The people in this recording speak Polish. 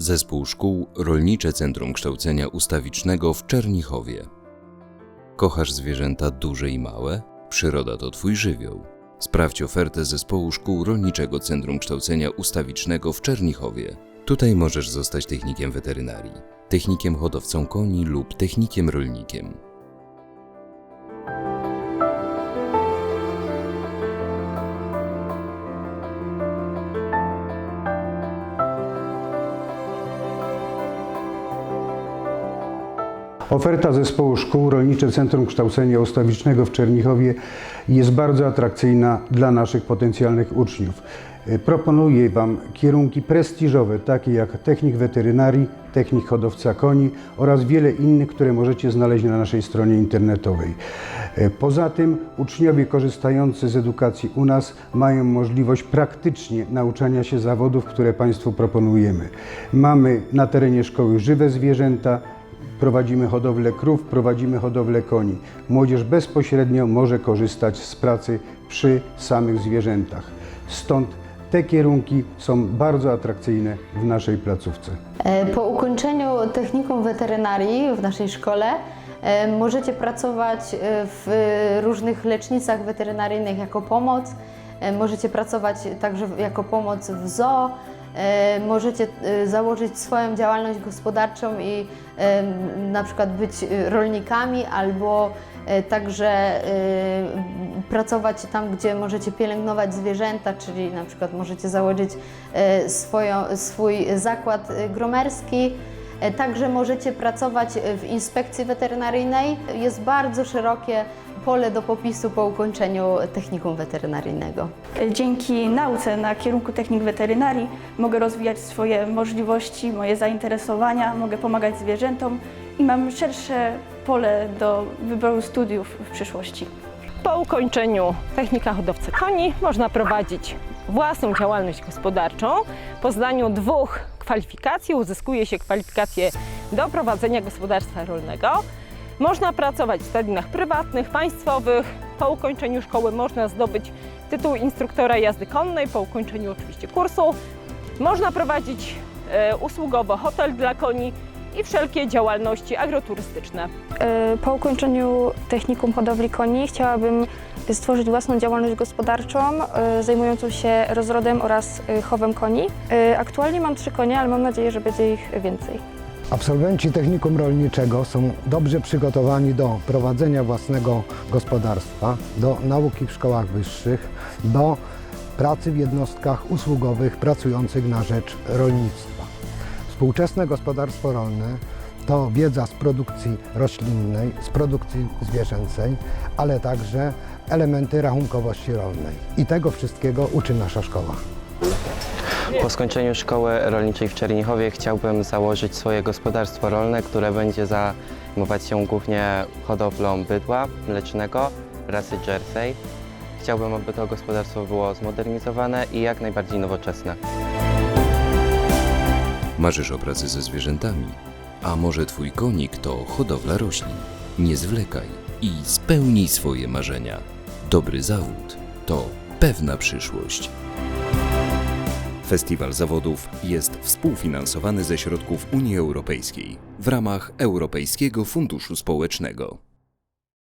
Zespół Szkół Rolnicze Centrum Kształcenia Ustawicznego w Czernichowie. Kochasz zwierzęta duże i małe? Przyroda to Twój żywioł. Sprawdź ofertę Zespołu Szkół Rolniczego Centrum Kształcenia Ustawicznego w Czernichowie. Tutaj możesz zostać technikiem weterynarii, technikiem hodowcą koni lub technikiem rolnikiem. Oferta Zespołu Szkół Rolnicze Centrum Kształcenia Ustawicznego w Czernichowie jest bardzo atrakcyjna dla naszych potencjalnych uczniów. E, Proponuję Wam kierunki prestiżowe, takie jak technik weterynarii, technik hodowca koni oraz wiele innych, które możecie znaleźć na naszej stronie internetowej. E, Poza tym uczniowie korzystający z edukacji u nas mają możliwość praktycznie nauczania się zawodów, które Państwu proponujemy. Mamy na terenie szkoły żywe zwierzęta, Prowadzimy hodowlę krów, prowadzimy hodowlę koni. Młodzież bezpośrednio może korzystać z pracy przy samych zwierzętach. Stąd te kierunki są bardzo atrakcyjne w naszej placówce. E, Po ukończeniu technikum weterynarii w naszej szkole e, możecie pracować e, w różnych lecznicach weterynaryjnych jako pomoc. Możecie pracować także jako pomoc w zoo. E, Możecie e, założyć swoją działalność gospodarczą i e, na przykład być rolnikami albo także pracować tam, gdzie możecie pielęgnować zwierzęta, czyli na przykład możecie założyć swoją, swój zakład gromerski. Także możecie pracować w inspekcji weterynaryjnej. Jest bardzo szerokie pole do popisu po ukończeniu technikum weterynaryjnego. Dzięki nauce na kierunku technik weterynarii mogę rozwijać swoje możliwości, moje zainteresowania, mogę pomagać zwierzętom i mam szersze pole do wyboru studiów w przyszłości. Po ukończeniu technika hodowcy koni można prowadzić własną działalność gospodarczą. Po zdaniu dwóch kwalifikacji uzyskuje się kwalifikację do prowadzenia gospodarstwa rolnego. Można pracować w stadninach prywatnych, państwowych. Po ukończeniu szkoły można zdobyć tytuł instruktora jazdy konnej, po ukończeniu oczywiście kursu. Można prowadzić e, usługowo hotel dla koni i wszelkie działalności agroturystyczne. E, Po ukończeniu technikum hodowli koni chciałabym stworzyć własną działalność gospodarczą e, zajmującą się rozrodem oraz chowem koni. Aktualnie mam trzy konie, ale mam nadzieję, że będzie ich więcej. Absolwenci technikum rolniczego są dobrze przygotowani do prowadzenia własnego gospodarstwa, do nauki w szkołach wyższych, do pracy w jednostkach usługowych pracujących na rzecz rolnictwa. Współczesne gospodarstwo rolne to wiedza z produkcji roślinnej, z produkcji zwierzęcej, ale także elementy rachunkowości rolnej. I tego wszystkiego uczy nasza szkoła. Po skończeniu szkoły rolniczej w Czernichowie chciałbym założyć swoje gospodarstwo rolne, które będzie zajmować się głównie hodowlą bydła mlecznego rasy Jersey. Chciałbym, aby to gospodarstwo było zmodernizowane i jak najbardziej nowoczesne. Marzysz o pracy ze zwierzętami? A może Twój konik to hodowla roślin? Nie zwlekaj i spełnij swoje marzenia. Dobry zawód to pewna przyszłość. Festiwal Zawodów jest współfinansowany ze środków Unii Europejskiej w ramach Europejskiego Funduszu Społecznego.